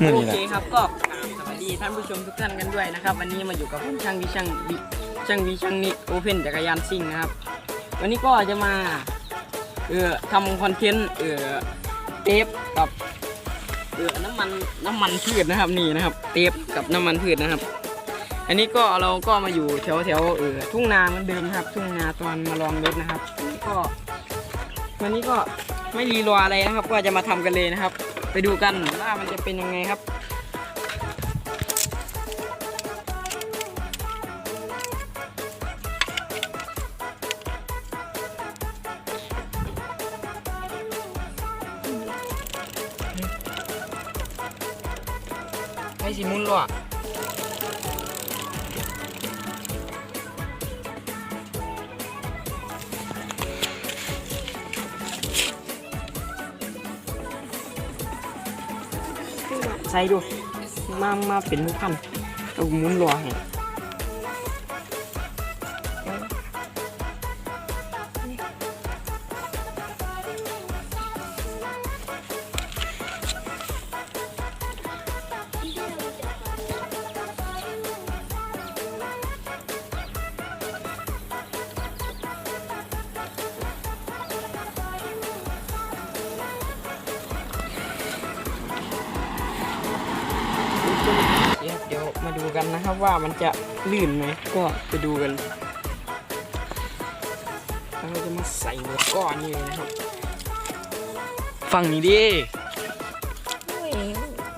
มือโอนี่แหละเคครับก็กราบสวัสดีท่านผู้ชมทุกท่านกันด้วยนะครับ วันนี้มาอยู่กับผมช่างวิช่างวิช่างวิช่างนิโอเพนจักรยานซิ่งนะครับ วันนี้ก็จะมาเออทำคอนเทนต์เออเทปกับเออน้ำมันน้ำมันพืชนะครับนี่นะครับเทปกับน้ำมันพืชนะครับ อันนี้ก็เราก็มาอยู่แถวแถวๆเออทุ่งนาเหมือนเดิมนะครับ ทุ่งนาตอนมาลองรถนะครับก็วันนี้ก็ไม่รีรออะไรนะครับ ก็จะมาทำกันเลยนะครับ ไปดูกันว่ามันจะเป็นยังไงครับ ให้สีมุนหรอ ใส่ดู มามาเป็นลูกพันเอาหมุนรอให้ กันนะครับว่ามันจะลื่นไหมก็ไปดูกันแล้วเราจะมาใส่หัวก้อนนี่เลยนะครับฟังนี้ดิอุ้ย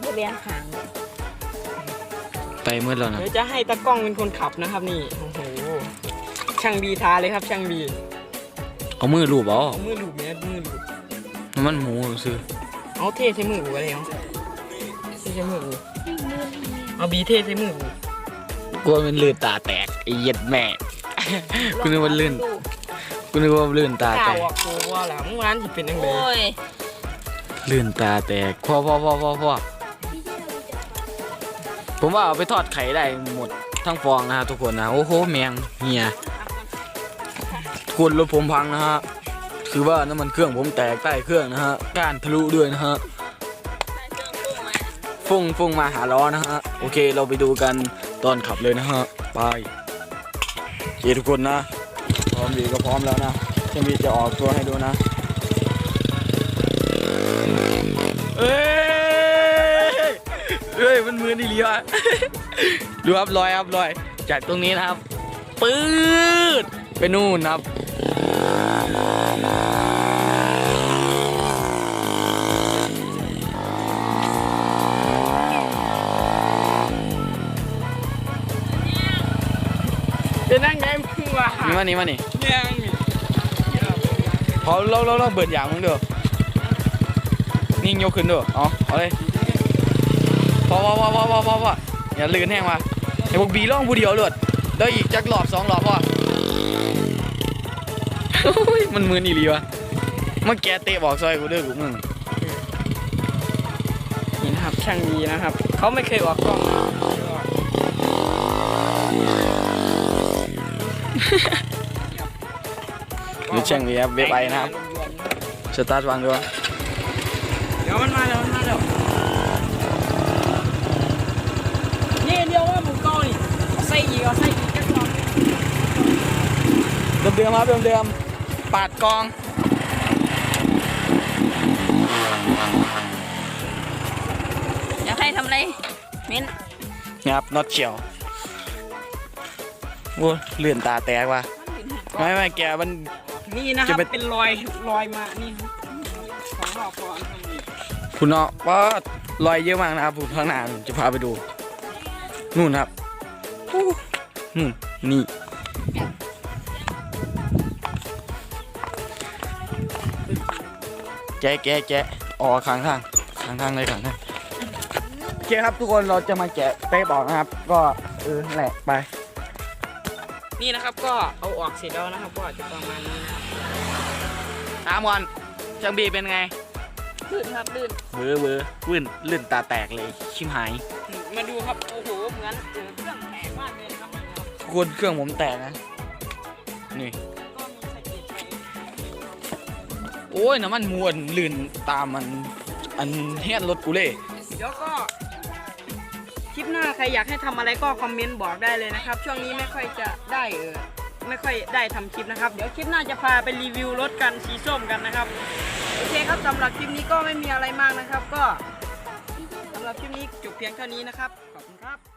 บ่เรียนหางไปมืดแล้วนะเดี๋ยวจะให้ตากล้องเป็นคนขับนะครับนี่โอ้โหช่างบีทาเลยครับ ช่างบีเอามือลูบเอาเอามือหลูบเนี่ยมือหลูบน้ำมันหมูซื้อเอาเทใช้มือกูอะไรเอาเทใช้มือกู เอาบีเทใช้มือกูกลัวมันลื่นตาแตกไอ้เหี้ย็ดแม่ กูนึกว่าลื่น กูนึกว่าลื่นตาก้าแตวกอะกูว่าแล้วเมื่อวานที่เป็นยังไงโอ้ยลื่นตาแตกพ่อพ่อพ่อพ่อพ่อผมว่าเอาไปทอดไข่ได้หมดทั้งฟองนะฮะทุกคนนะ โอ้โหแมงเฮียคุณรถผมพังนะฮะ คือว่าน้ำมันเครื่องผมแตกใต้เครื่องนะฮะก้านทะลุด้วยนะฮะฟุ้งฟุ้งมาหาล้อนะฮะ โอเคเราไปดูกันตอนขับเลยนะฮะไปโอเคทุกคนนะพร้อมดีก็พร้อมแล้วนะจะมีจะออกตัวให้ดูนะเอ้ยเอ้ยมันมือนี่เลียวะดูครับลอยครับลอยจากตรงนี้นะครับปื๊ดไปนู่นครับ เป็นนั่งไงมึงว่านี่มานี่มานี่เนี่ยนี่พอเราเราเราเบิดอย่างมึงเด้อนิ่งยกขึ้นเด้อเอาเอาเลยพอพอพอพอพอพอพออย่าลื่นแห้งมาไอ้พวกบีร่องผู้เดียวเลือดเดี๋ยวอีกจักรอบสองรอบพอโอ้ยมันมือนี่ลีวะเมื่อแกเตะบอกซอยกูเด้อกูมึงนี่นะครับช่างบีนะครับ เขาไม่เคยออกกล้องนะ หรือแช่งวีครับเว็บไอนะครับสตาร์ทวางด้วยเดี๋ยวมันมาแล้วมันมาแล้วนี่เดียวว่าหมูเกานี่เอาใส่อีกเอาใส่อีกแค่สองเดิมเดิมๆครับเดิมเดิมๆปาดกองอยากให้ทำอะไรเม้นนี่ครับน็อตเฉียว โอ้ยเลื่อนตาแตกว่ะไม่ไม่แกมัน นี่นะคจะรับเป็น เป็นรอยรอยมา นี่ครับสองรอบพอทำอีกคุณเนาะว่ารอยเยอะมากนะครับผมข้างหน้าจะพาไปดู นู่นครับอู้นู่นนี่ แกะแกะแกะออกข้างทางข้างทางเลยข้างทางโอเคครับทุกคนเราจะมาแกะเต้บอกนะครับ ก็เออนั่นแหละไป นี่นะครับก็เอาออกเสร็จแล้วนะครับ ก็จะประมาณนี้นะครับถามก่อนจังบีเป็นไงลื่นครับลื่นเวอร์เวอร์ลื่นลื่นตาแตกเลยชิมหายมาดูครับโอ้โหเหมือนเออเครื่องแตกมากเลยนะครับทุกคนเครื่องผมแตกนะนี่ก็มีสะเก็ดไฟโอ้ยน้ำมันมวนลื่นตามมันอันเฮียนรถกูเลยเดี๋ยวก็ คลิปหน้าใครอยากให้ทำอะไรก็คอมเมนต์บอกได้เลยนะครับ ช่วงนี้ไม่ค่อยจะได้เออไม่ค่อยได้ทำคลิปนะครับ เดี๋ยวคลิปหน้าจะพาไปรีวิวรถกันสีส้มกันนะครับโอเคครับสำหรับคลิปนี้ก็ไม่มีอะไรมากนะครับ ก็สำหรับคลิปนี้จบเพียงเท่านี้นะครับขอบคุณครับ